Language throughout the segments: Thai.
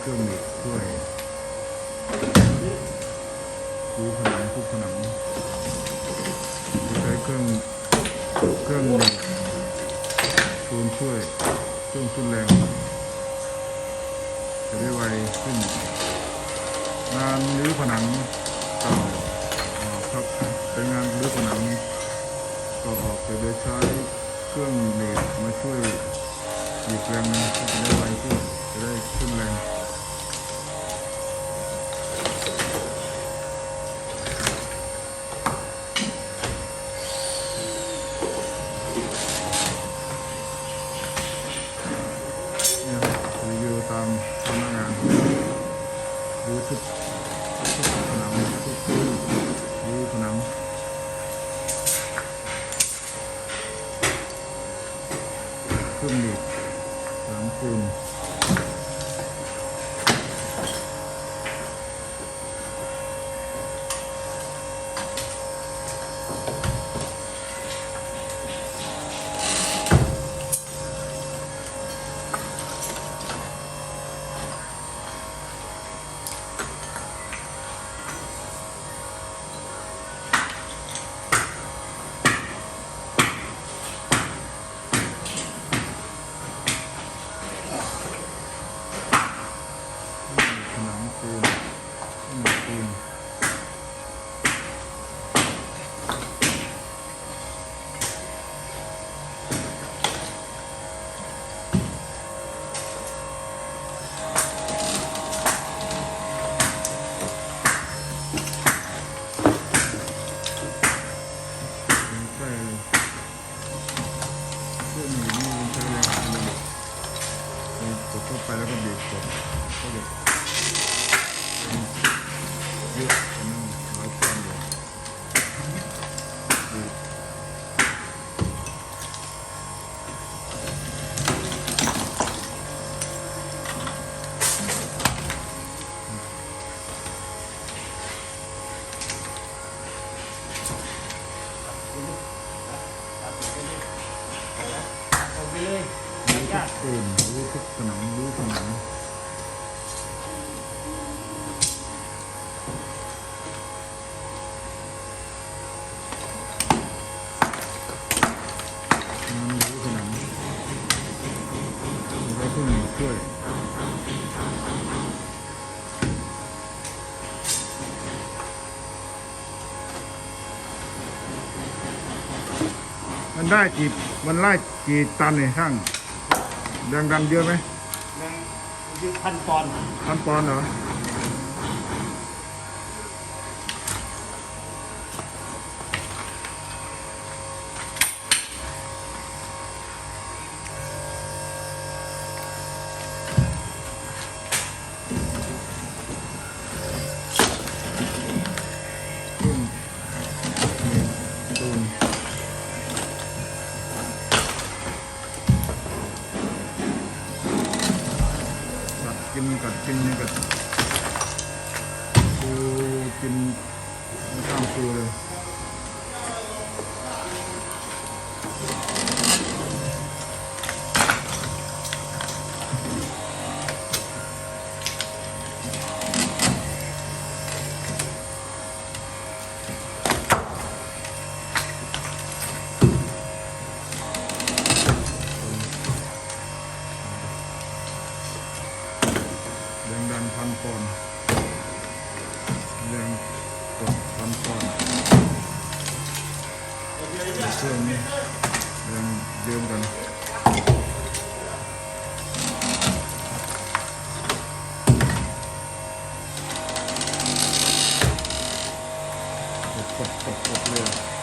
เครื่องมือช่วยคูผนังคูผนังใช้เครื่องเครื่องมือคูนช่วยเครื่องทุนแรงจะได้ไวขึ้นงานรื้อผนังต่อ ช่วยมันได้กี่มันไล่กี่ตันเนี่ยช่างแรงดันเยอะไหมแรงเยอะพันปอนพันปอนเหรอ Gusto yun. Yung deodorant. Pop,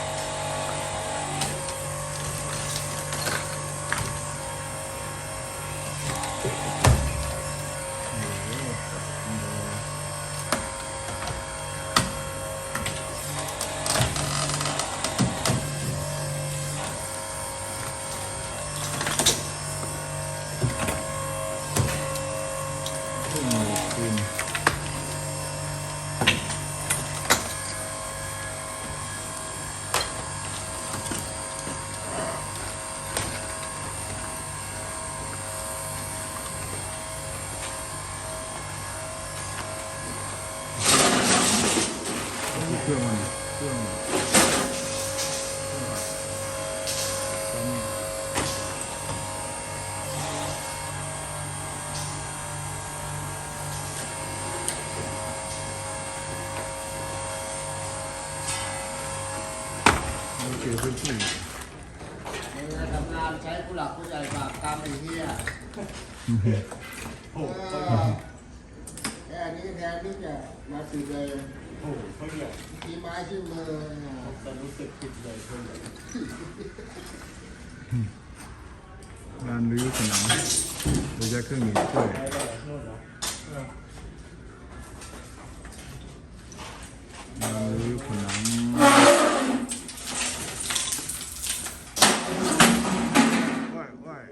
รื่องมันเครื่องเองผัดแล้วนี่นกี่หทำงานใช้ผู้หลักผู้ใหญ่ปากกรมไอ้เหี้ยเอแค่นี้แทนที่จะมาสืบเลย โอ้โหเขาเรียกทีไม้ชื่อมือผมจะรู้สึกผิดเลยเพื่อนเลยงานรื้อผนังโดยใช้เครื่องหนีบช่วยใช้ได้นู่นเหรอเอองานรื้อผนังว่ายว่าย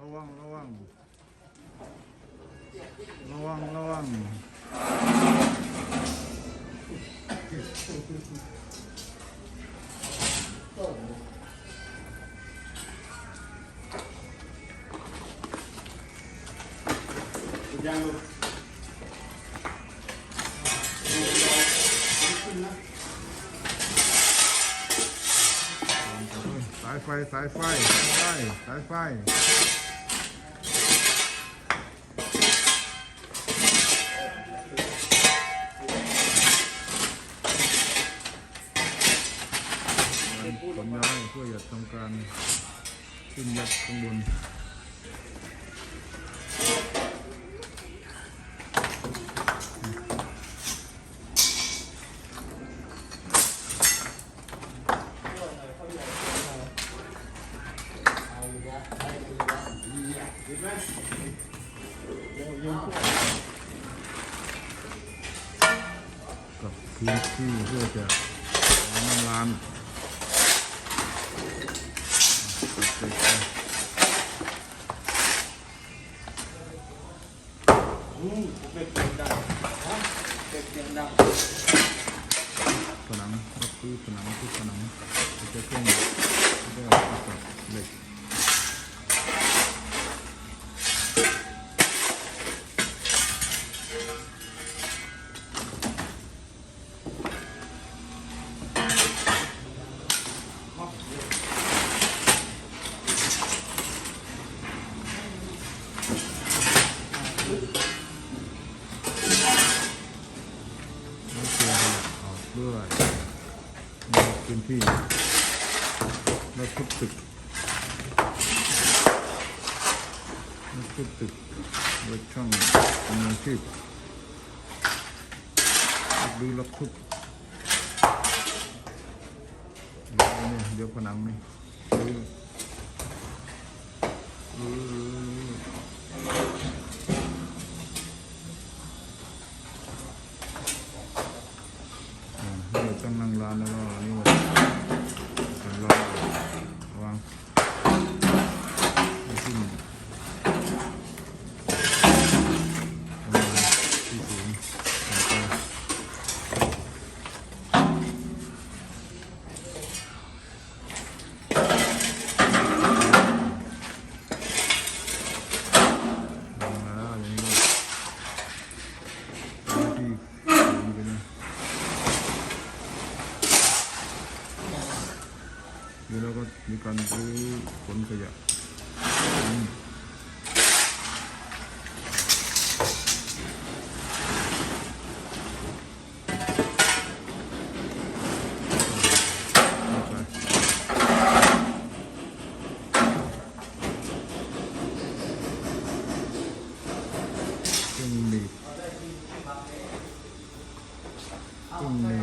ระวังระวังระวังระวัง คุณยังำการขึ้นยัดข้างบนกับพื้นที่เพื่อจะนั่งร้าน และทุบตึกและทุบตึกไว้ช่างมืออาชีพดูรับทุบนี่เดี๋ยวผนังนี่ดูดู วางไม่ขึ้นประมาณที่สูงต่อไป ลงมาแล้วอย่างนี้ก็ที่สูงไปนะ นี่เราก็มีการซื้อขนขยะต้องมีต้องมี